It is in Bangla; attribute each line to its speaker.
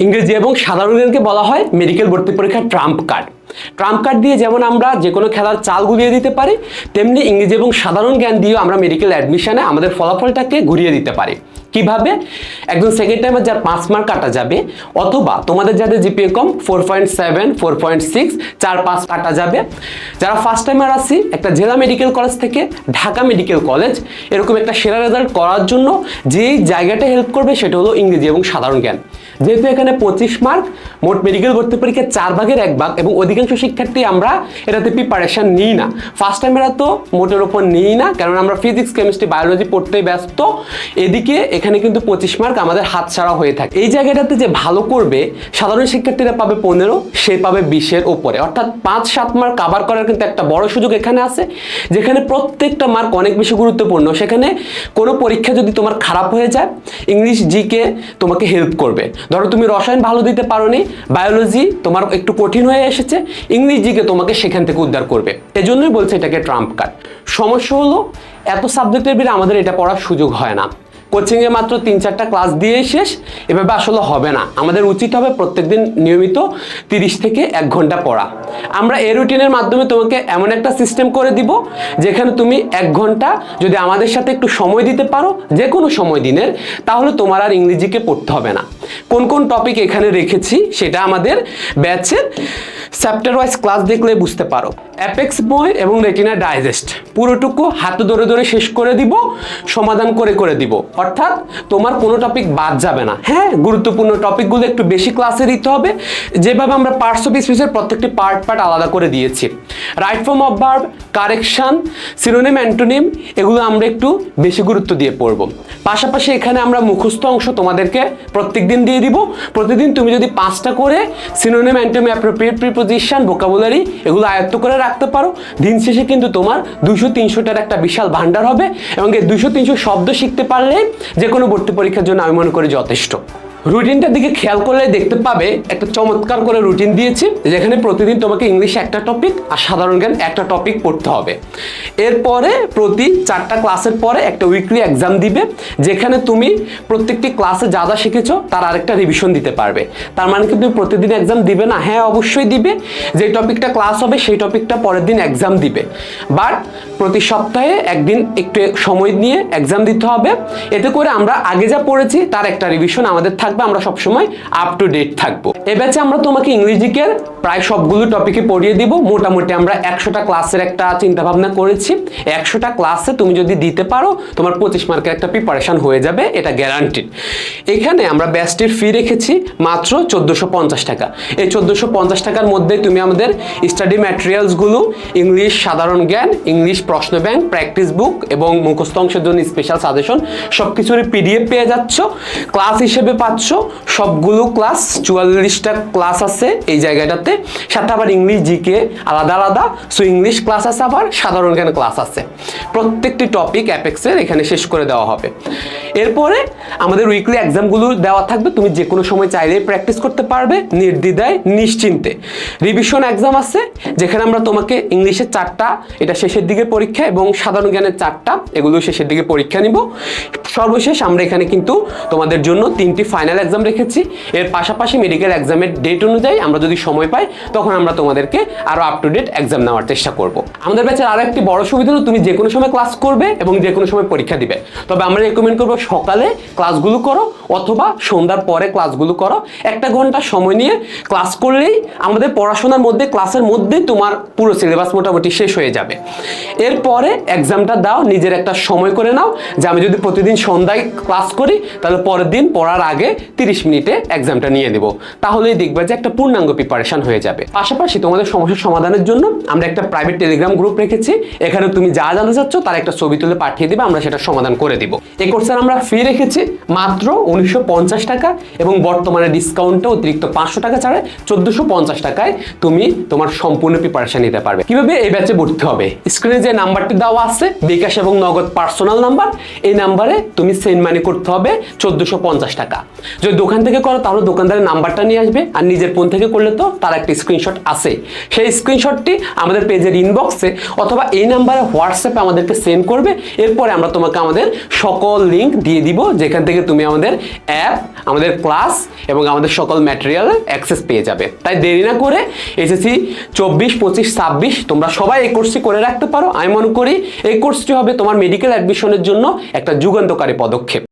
Speaker 1: ইংরেজি এবং সাধারণ জ্ঞানকে বলা হয় মেডিকেল ভর্তি পরীক্ষার ট্রাম্প কার্ড ট্রাম্প কার্ড দিয়ে যেমন আমরা যে কোনো খেলার চাল গুলিয়ে দিতে পারি, তেমনি ইংরেজি এবং সাধারণ জ্ঞান দিয়েও আমরা মেডিকেল অ্যাডমিশনে আমাদের ফলাফলটাকে ঘুরিয়ে দিতে পারি। কীভাবে? একজন সেকেন্ড টাইমার যার পাঁচ মার্ক কাটা যাবে, অথবা তোমাদের যাদের জিপিএ কম four point seven four point six চার, পাঁচ কাটা যাবে। যারা ফার্স্ট টাইমার আসি একটা জেলা মেডিকেল কলেজ থেকে ঢাকা মেডিকেল কলেজ এরকম একটা সেরা রেজাল্ট করার জন্য যেই জায়গাটা হেল্প করবে সেটা হলো ইংরেজি এবং সাধারণ জ্ঞান। যেহেতু এখানে পঁচিশ মার্ক মোট মেডিকেল ভর্তি পরীক্ষার চার ভাগের এক ভাগ এবং অধিকাংশ শিক্ষার্থী আমরা এটাতে প্রিপারেশন নিই না। ফার্স্ট টাইমেরা তো মোটের ওপর নিই না কারণ আমরা ফিজিক্স কেমিস্ট্রি বায়োলজি পড়তেই ব্যস্ত। এদিকে এখানে কিন্তু পঁচিশ মার্ক আমাদের হাতছাড়া হয়ে থাকে। এই জায়গাটাতে যে ভালো করবে, সাধারণ শিক্ষার্থীরা পাবে পনেরো, সে পাবে বিশের ওপরে অর্থাৎ পাঁচ, সাত মার্ক কাভার করার কিন্তু একটা বড় সুযোগ এখানে আছে, যেখানে প্রত্যেকটা মার্ক অনেক বেশি গুরুত্বপূর্ণ। সেখানে কোনো পরীক্ষা যদি তোমার খারাপ হয়ে যায় ইংলিশ জিকে তোমাকে হেল্প করবে। ধরো তুমি রসায়ন ভালো দিতে পারো নি বায়োলজি তোমার একটু কঠিন হয়ে এসেছে ইংলিশ জিকে তোমাকে সেখান থেকে উদ্ধার করবে। এজন্যই বলছে এটাকে ট্রাম্প কার্ড। সমস্যা হলো, এত সাবজেক্টের ভিড়ে আমাদের এটা পড়ার সুযোগ হয় না। কোচিংয়ে মাত্র তিন চারটা ক্লাস দিয়েই শেষ, এভাবে আসলে হবে না। আমাদের উচিত হবে প্রত্যেকদিন নিয়মিত তিরিশ থেকে এক ঘণ্টা পড়া। আমরা এই রুটিনের মাধ্যমে তোমাকে এমন একটা সিস্টেম করে দিব, যেখানে তুমি এক ঘণ্টা যদি আমাদের সাথে একটু সময় দিতে পারো যে কোনো সময় দিনের, তাহলে তোমার আর ইংরেজিকে পড়তে হবে না। কোন কোন টপিক এখানে রেখেছি, সেটা আমাদের ব্যাচের চ্যাপ্টার ওয়াইজ ক্লাস দেখলে বুঝতে পারো। অ্যাপেক্স বই এবং রেটিনা ডাইজেস্ট পুরোটুকু হাতে ধরে ধরে শেষ করে দিব, সমাধান করে করে দিব। অর্থাৎ তোমার কোনো টপিক বাদ যাবে না। হ্যাঁ গুরুত্বপূর্ণ টপিকগুলো একটু বেশি ক্লাসে দিতে হবে। যেভাবে আমরা পার্টস অফ স্পিচের প্রত্যেকটি পার্ট পার্ট আলাদা করে দিয়েছি। Right form of verb correction synonym antonym এগুলো আমরা একটু বেশি গুরুত্ব দিয়ে পড়ব। পাশাপাশি এখানে আমরা মুখস্থ অংশ তোমাদেরকে প্রত্যেক দিন দিয়ে দিব। প্রতিদিন তুমি যদি পাঁচটা করে synonym antonym appropriate preposition vocabulary এগুলো আয়ত্ত করে রাখতে পারো, দিন শেষে কিন্তু তোমার দুশো তিনশোটার একটা বিশাল ভান্ডার হবে এবং এই দুশো তিনশো শব্দ শিখতে পারলে যে কোনো ভর্তি পরীক্ষার জন্য আমি মনে করি যথেষ্ট। রুটিনটার দিকে খেয়াল করলে দেখতে পাবে একটা চমৎকার করে রুটিন দিয়েছি, যেখানে প্রতিদিন তোমাকে ইংলিশে একটা টপিক আর সাধারণ জ্ঞান একটা টপিক পড়তে হবে। এরপরে প্রতি চারটা ক্লাসের পরে একটা উইকলি এক্সাম দিবে, যেখানে তুমি প্রত্যেকটি ক্লাসে যা যা শিখেছো তার আরেকটা রিভিশন দিতে পারবে। তার মানে কি, তুমি প্রতিদিন এক্সাম দিবে না? হ্যাঁ অবশ্যই দিবে। যে টপিকটা ক্লাস হবে, সেই টপিকটা পরের দিন এক্সাম দিবে। বাট প্রতি সপ্তাহে একদিন একটু সময় নিয়ে এক্সাম দিতে হবে। এতে করে আমরা আগে যা পড়েছি তার একটা রিভিশন আমাদের থাকবে। আমরা সবসময় আপ টু ডেট থাকব। এ ব্যাচে আমরা তোমাকে ইংরেজিকের প্রায় সবগুলো টপিকে পড়িয়ে দিব। মোটামুটি আমরা একশোটা ক্লাসের একটা চিন্তা ভাবনা করেছি। একশোটা ক্লাসে তুমি যদি দিতে পারো, তোমার পঁচিশ মার্কের একটা প্রিপারেশন হয়ে যাবে, এটা গ্যারান্টিড এখানে আমরা ব্যাচটির ফি রেখেছি মাত্র চোদ্দোশো পঞ্চাশ টাকা। এই চোদ্দোশো পঞ্চাশ টাকার মধ্যে তুমি আমাদের স্টাডি ম্যাটেরিয়ালসগুলো ইংলিশ সাধারণ জ্ঞান ইংলিশ প্রশ্ন ব্যাংক প্র্যাকটিস বুক এবং মুখস্থ অংশের জন্য স্পেশাল সাজেশন সব কিছুরই পিডিএফ পেয়ে যাচ্ছ। ক্লাস হিসেবে পাচ্ছ সবগুলো ক্লাস চুয়াল্লিশটা ক্লাস আছে এই জায়গাটাতে। সাথে আবার ইংলিশ জিকে আলাদা আলাদা। সো ইংলিশ ক্লাস আছে আবার, সাধারণ জ্ঞান ক্লাস আছে। প্রত্যেকটি টপিক অ্যাপেক্সের এখানে শেষ করে দেওয়া হবে। এরপরে আমাদের উইকলি এক্সামগুলো দেওয়া থাকবে। তুমি যে কোনো সময় চাইলেই প্র্যাকটিস করতে পারবে, নির্দ্বিধায়, নিশ্চিন্তে। রিভিশন এক্সাম আছে, যেখানে আমরা তোমাকে ইংলিশের চারটা, এটা শেষের দিকে পরীক্ষা এবং সাধারণ জ্ঞানের চারটা, এগুলো শেষের দিকে পরীক্ষা নিব। সর্বশেষ আমরা এখানে কিন্তু তোমাদের জন্য তিনটি ফাইনাল এক্সাম রেখেছি। এর পাশাপাশি মেডিকেল এক্সামের ডেট অনুযায়ী আমরা যদি সময় পাই, তখন আমরা তোমাদেরকে আরও আপ টু ডেট এক্সাম নেওয়ার চেষ্টা করব। আমাদের ব্যাচের আরও একটি বড় সুবিধা হলো, তুমি যে কোনো সময় ক্লাস করবে এবং যে কোনো সময় পরীক্ষা দিবে। তবে আমরা রেকমেন্ড করব সকালে ক্লাসগুলো করো অথবা সন্ধ্যার পরে ক্লাসগুলো করো। একটা ঘণ্টা সময় নিয়ে ক্লাস করলেই আমাদের পড়াশোনার মধ্যে ক্লাসের মধ্যেই তোমার পুরো সিলেবাস মোটামুটি শেষ হয়ে যাবে। এরপরে এক্সামটা দাও, নিজের একটা সময় করে নাও। যে আমি যদি প্রতিদিন সন্ধ্যায় ক্লাস করি, তাহলে পরের দিন পড়ার আগে তিরিশ মিনিটে এক্সামটা নিয়ে নেব। তাহলেই দেখবে যে একটা পূর্ণাঙ্গ প্রিপারেশন হয়ে যাবে। পাশাপাশি তোমাদের সমস্যার সমাধানের জন্য আমরা একটা প্রাইভেট টেলিগ্রাম গ্রুপ রেখেছি। এখানে তুমি যা জানতে চাচ্ছ তার একটা ছবি তুলে পাঠিয়ে দিবে, আমরা সেটা সমাধান করে দিব। এই কোর্সের আমরা ফি রেখেছি মাত্র উনিশশো পঞ্চাশ টাকা এবং বর্তমানে ডিসকাউন্টে অতিরিক্ত পাঁচশো টাকা ছাড়ে চোদ্দশো টাকায় তুমি তোমার সম্পূর্ণ প্রিপারেশন নিতে পারবে। কীভাবে? এই ব্যাচে ভর্তি হবে। স্ক্রিনে যে নাম্বারটি দেওয়া আছে, বিকাশ এবং নগদ পার্সোনাল নাম্বার এই নাম্বারে তুমি সেন্ড মানি করতে হবে চোদ্দশো টাকা। যদি দোকান থেকে করো, তাহলে দোকানদারের নাম্বারটা নিয়ে আসবে, আর নিজের ফোন থেকে করলে তো তার একটা স্ক্রিনশট আছে সেই স্ক্রিনশটটি আমাদের পেজের ইনবক্সে অথবা এই নাম্বারে হোয়াটসঅ্যাপে আমাদেরকে সেন্ড করবে, এরপরে আমরা তোমাকে আমাদের সকল লিঙ্ক দিয়ে দিব, যেখান থেকে তুমি আমাদের অ্যাপ আমাদের ক্লাস এবং আমাদের সকল ম্যাটেরিয়াল অ্যাক্সেস পেয়ে যাবে। তাই দেরি না করে এসএসসি চব্বিশ, পঁচিশ, ছাব্বিশ, তোমরা সবাই এই কোর্সটি করে রাখতে পারো। আমি মনে করি এই কোর্সটি হবে তোমার মেডিকেল অ্যাডমিশনের জন্য একটা যুগান্তকারী পদক্ষেপ।